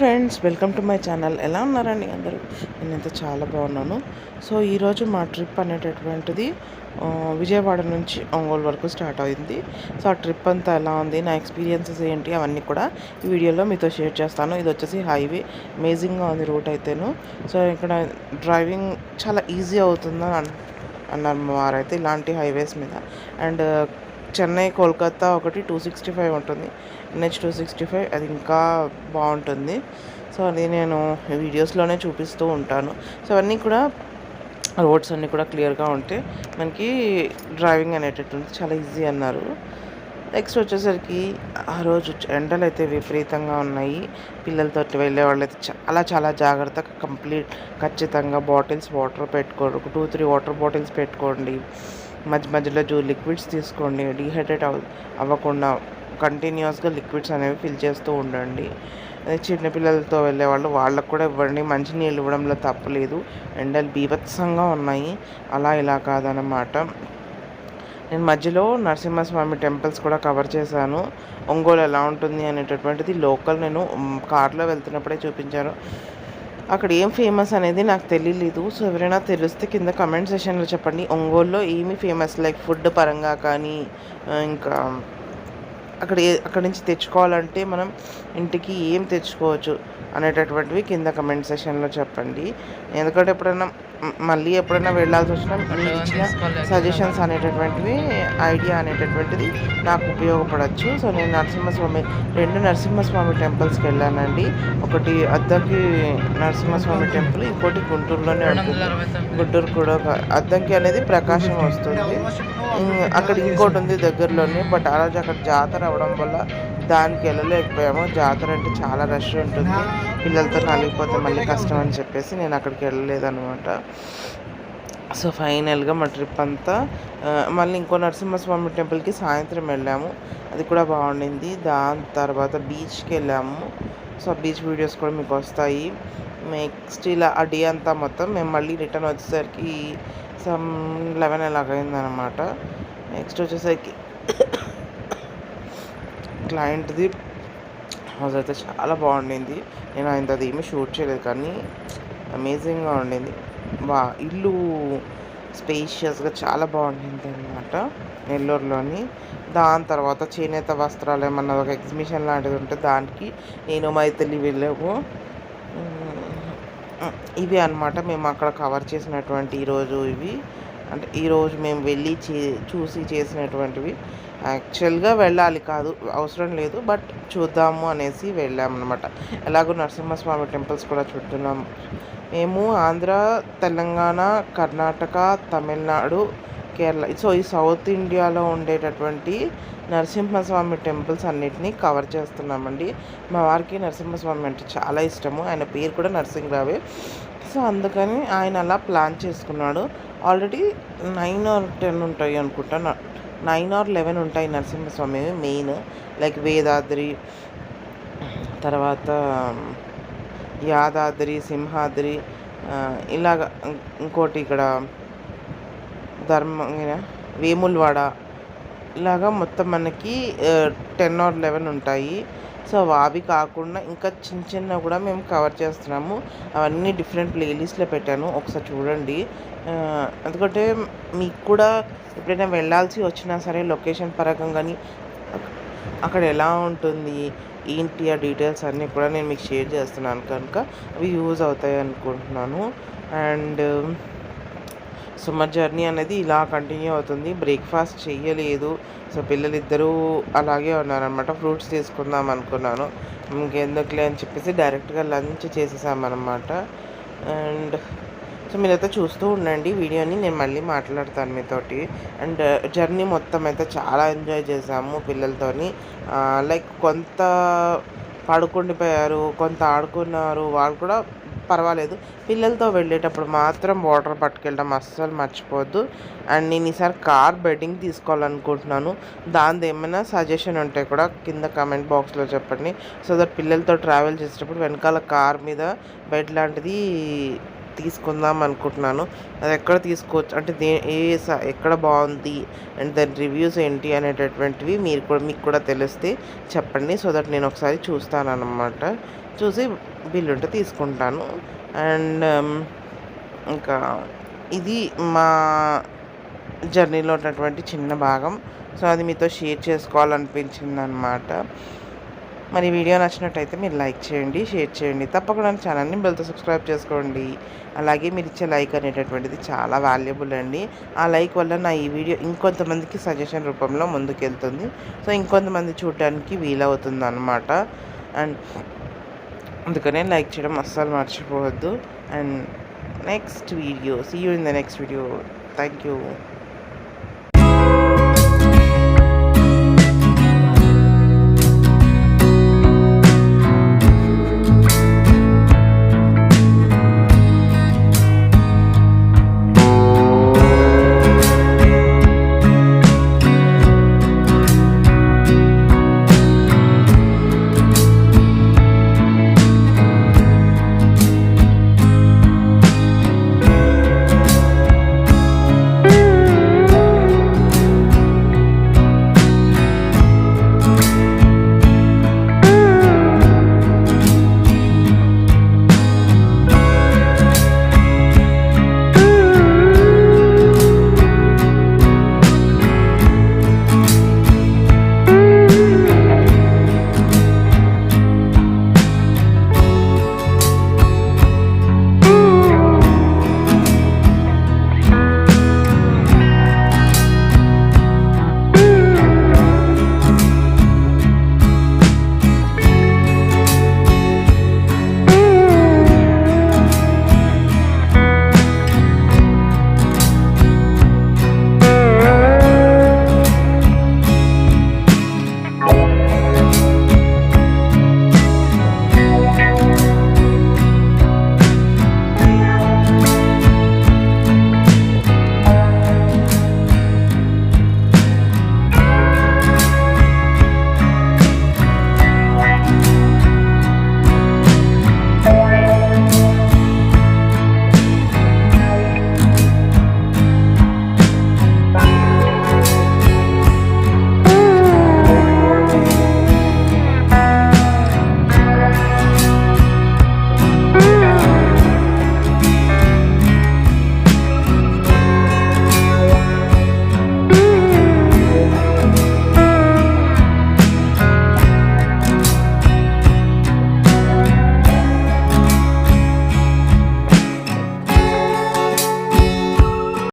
Friends welcome to my channel. ఎలా ఉన్నారండి అందరూ? నేనైతే చాలా బాగున్నాను. సో ఈరోజు మా ట్రిప్ అనేటటువంటిది విజయవాడ నుంచి ఒంగోలు వరకు స్టార్ట్ అయింది. సో ఆ ట్రిప్ అంతా ఎలా ఉంది నా ఎక్స్పీరియన్సెస్ ఏంటి అవన్నీ కూడా ఈ వీడియోలో మీతో షేర్ చేస్తాను. ఇది వచ్చేసి హైవే. అమేజింగ్గా ఉంది రూట్ అయితేను. సో ఇక్కడ డ్రైవింగ్ చాలా ఈజీ అవుతుందని అన్నారు వారైతే ఇలాంటి హైవేస్ మీద. అండ్ చెన్నై కోల్కతా ఒకటి టూ సిక్స్టీ ఫైవ్ ఉంటుంది. ఎన్హెచ్ టూ సిక్స్టీ ఫైవ్ అది ఇంకా బాగుంటుంది. సో అది నేను వీడియోస్లోనే చూపిస్తూ ఉంటాను. సో అవన్నీ కూడా రోడ్స్ అన్నీ కూడా క్లియర్గా ఉంటే మనకి డ్రైవింగ్ అనేటటువంటి చాలా ఈజీ అన్నారు. నెక్స్ట్ వచ్చేసరికి ఆ రోజు ఎండలు అయితే విపరీతంగా ఉన్నాయి. పిల్లలతో వెళ్ళే వాళ్ళు అయితే చాలా చాలా జాగ్రత్తగా కంప్లీట్ ఖచ్చితంగా బాటిల్స్ వాటర్ పెట్టుకోండి ఒక టూ త్రీ వాటర్ బాటిల్స్ పెట్టుకోండి. మధ్య మధ్యలో జూ లిక్విడ్స్ తీసుకోండి. డీహైడ్రేట్ అవ్ అవ్వకుండా కంటిన్యూస్గా లిక్విడ్స్ అనేవి ఫిల్ చేస్తూ ఉండండి. చిన్నపిల్లలతో వెళ్ళే వాళ్ళు వాళ్ళకు కూడా ఇవ్వండి. మంచి నీళ్ళు ఇవ్వడంలో తప్పలేదు ఎండలు బీభత్సంగా ఉన్నాయి. అలా ఇలా కాదనమాట నేను మధ్యలో నరసింహస్వామి టెంపుల్స్ కూడా కవర్ చేశాను. ఒంగోలు ఎలా ఉంటుంది అనేటటువంటిది లోకల్ నేను కార్లో వెళ్తున్నప్పుడే చూపించాను అక్కడ ఏం ఫేమస్ అనేది నాకు తెలియలేదు సో ఎవరైనా తెలిస్తే కింద కమెంట్ సెషన్లో చెప్పండి. ఒంగోలులో ఏమి ఫేమస్ లైక్ ఫుడ్ పరంగా కానీ ఇంకా అక్కడ ఏ అక్కడి నుంచి తెచ్చుకోవాలంటే మనం ఇంటికి ఏం తెచ్చుకోవచ్చు అనేటటువంటివి కింద కమెంట్ సెషన్లో చెప్పండి. ఎందుకంటే ఎప్పుడైనా మళ్ళీ ఎప్పుడైనా వెళ్ళాల్సి వచ్చినా మీరు ఇచ్చిన సజెషన్స్ అనేటటువంటివి ఐడియా అనేటటువంటిది నాకు ఉపయోగపడచ్చు. సో నేను నరసింహస్వామి రెండు నరసింహస్వామి టెంపుల్స్కి వెళ్ళానండి. ఒకటి అద్దంకి నరసింహస్వామి టెంపుల్ ఇంకోటి గుంటూరులోనే ఉంటుంది. గుంటూరు కూడా అద్దంకి అనేది ప్రకాశం వస్తుంది. అక్కడ ఇంకోటి ఉంది దగ్గరలోనే బట్ ఆ రోజు అక్కడ జాతర అవడం వల్ల దానికి వెళ్ళలేకపోయాము. జాతర అంటే చాలా రష్ ఉంటుంది. పిల్లలతో నలిగిపోతే మళ్ళీ కష్టం అని చెప్పేసి నేను అక్కడికి వెళ్ళలేదన్నమాట. సో ఫైనల్గా మా ట్రిప్ అంతా మళ్ళీ ఇంకో నరసింహస్వామి టెంపుల్కి సాయంత్రం వెళ్ళాము. అది కూడా బాగుండింది. దాని తర్వాత బీచ్కి వెళ్ళాము. సో బీచ్ వీడియోస్ కూడా మీకు వస్తాయి. నెక్స్ట్ ఇలా ఆ డే అంతా మొత్తం మేము మళ్ళీ రిటర్న్ వచ్చేసరికి సమ్ లెవెన్ ఎలాగైందనమాట నెక్స్ట్ వచ్చేసరికి క్లయింట్ది హౌస్ అయితే చాలా బాగుండింది. నేను ఆయన ఏమీ షూట్ చేయలేదు కానీ అమేజింగ్గా ఉండింది. వా ఇల్లు స్పేషియస్గా చాలా బాగుంటుంది అనమాట నెల్లూరులోని. దాని తర్వాత చేనేత వస్త్రాలు ఏమన్నా ఒక ఎగ్జిబిషన్ లాంటిది ఉంటే దానికి నేను మైథిలి వెళ్ళాము. ఇవి అన్నమాట మేము అక్కడ కవర్ చేసినటువంటి ఈరోజు ఇవి. అంటే ఈరోజు మేము వెళ్ళి చే చూసి చేసినటువంటివి. యాక్చువల్గా వెళ్ళాలి కాదు అవసరం లేదు బట్ చూద్దాము అనేసి వెళ్ళామన్నమాట. ఎలాగో నరసింహస్వామి టెంపుల్స్ కూడా చూస్తున్నాం. మేము ఆంధ్ర తెలంగాణ కర్ణాటక తమిళనాడు కేరళ సో ఈ సౌత్ ఇండియాలో ఉండేటటువంటి నరసింహస్వామి టెంపుల్స్ అన్నిటినీ కవర్ చేస్తున్నామండి. మా వారికి నరసింహస్వామి అంటే చాలా ఇష్టము. ఆయన పేరు కూడా నరసింహరావే. సో అందుకని ఆయన అలా ప్లాన్ చేసుకున్నాడు. ఆల్రెడీ నైన్ ఆర్ టెన్ ఉంటాయి అనుకుంటా. నైన్ ఆర్ లెవెన్ ఉంటాయి నరసింహస్వామి మెయిన్. లైక్ వేదాద్రి తర్వాత యాదాద్రి సింహాద్రి ఇలాగ ఇంకోటి ఇక్కడ ధర్మ వేములవాడ. ఇలాగా మొత్తం మనకి టెన్ ఆర్ లెవెన్ ఉంటాయి. సో అవి కాకుండా ఇంకా చిన్న చిన్న కూడా మేము కవర్ చేస్తున్నాము. అవన్నీ డిఫరెంట్ ప్లేలిస్ట్లో పెట్టాను. ఒకసారి చూడండి. ఎందుకంటే మీకు కూడా ఎప్పుడైనా వెళ్ళాల్సి వచ్చినా సరే లొకేషన్ పరంగా కానీ అక్కడ ఎలా ఉంటుంది ఏంటి ఆ డీటెయిల్స్ అన్నీ కూడా నేను మీకు షేర్ చేస్తున్నాను కనుక అవి యూజ్ అవుతాయి అనుకుంటున్నాను. అండ్ సుమర్ జర్నీ అనేది ఇలా కంటిన్యూ అవుతుంది. బ్రేక్ఫాస్ట్ చేయలేదు సో పిల్లలిద్దరూ అలాగే ఉన్నారనమాట ఫ్రూట్స్ తీసుకుందాం అనుకున్నాను. ఇంకెందుకులే అని చెప్పేసి డైరెక్ట్గా లంచ్ చేసేసామన్నమాట. అండ్ సో మీరైతే చూస్తూ ఉండండి వీడియోని నేను మళ్ళీ మాట్లాడతాను మీతోటి. అండ్ జర్నీ మొత్తం అయితే చాలా ఎంజాయ్ చేసాము పిల్లలతోని. లైక్ కొంత పడుకుండిపోయారు కొంత ఆడుకున్నారు వాళ్ళు కూడా పర్వాలేదు. పిల్లలతో వెళ్ళేటప్పుడు మాత్రం వాటర్ పట్టుకెళ్ళడం అస్సలు మర్చిపోద్దు. అండ్ నేను ఈసారి కార్ బెడ్డింగ్ తీసుకోవాలనుకుంటున్నాను. దాని ఏమైనా సజెషన్ ఉంటే కూడా కింద కమెంట్ బాక్స్లో చెప్పండి. సో దట్ పిల్లలతో ట్రావెల్ చేసేటప్పుడు వెనకాల కార్ మీద బెడ్ లాంటిది తీసుకుందాం అనుకుంటున్నాను. అది ఎక్కడ తీసుకోవచ్చు? అంటే దే ఏ స- ఎక్కడ బాగుంది? అండ్ దాని రివ్యూస్ ఏంటి అనేటటువంటివి మీరు కూడా మీకు కూడా తెలిస్తే చెప్పండి. సో దట్ నేను ఒకసారి చూస్తాను అనమాట చూసి బిల్లు ఉంటే తీసుకుంటాను. అండ్ ఇంకా ఇది మా జర్నీలో ఉన్నటువంటి చిన్న భాగం. సో అది మీతో షేర్ చేసుకోవాలనిపించింది అనమాట మరి వీడియో నచ్చినట్టయితే మీరు లైక్ చేయండి షేర్ చేయండి. తప్పకుండా ఛానల్ని బెల్తో సబ్స్క్రైబ్ చేసుకోండి. అలాగే మీరు ఇచ్చే లైక్ అనేటటువంటిది చాలా వాల్యుబుల్ అండి. ఆ లైక్ వల్ల నా ఈ వీడియో ఇంకొంతమందికి సజెషన్ రూపంలో ముందుకెళ్తుంది. సో ఇంకొంతమంది చూడడానికి వీలవుతుంది అనమాట అండ్ అందుకనే లైక్ చేయడం అస్సలు మర్చిపోవద్దు. And next video see you in the next video thank you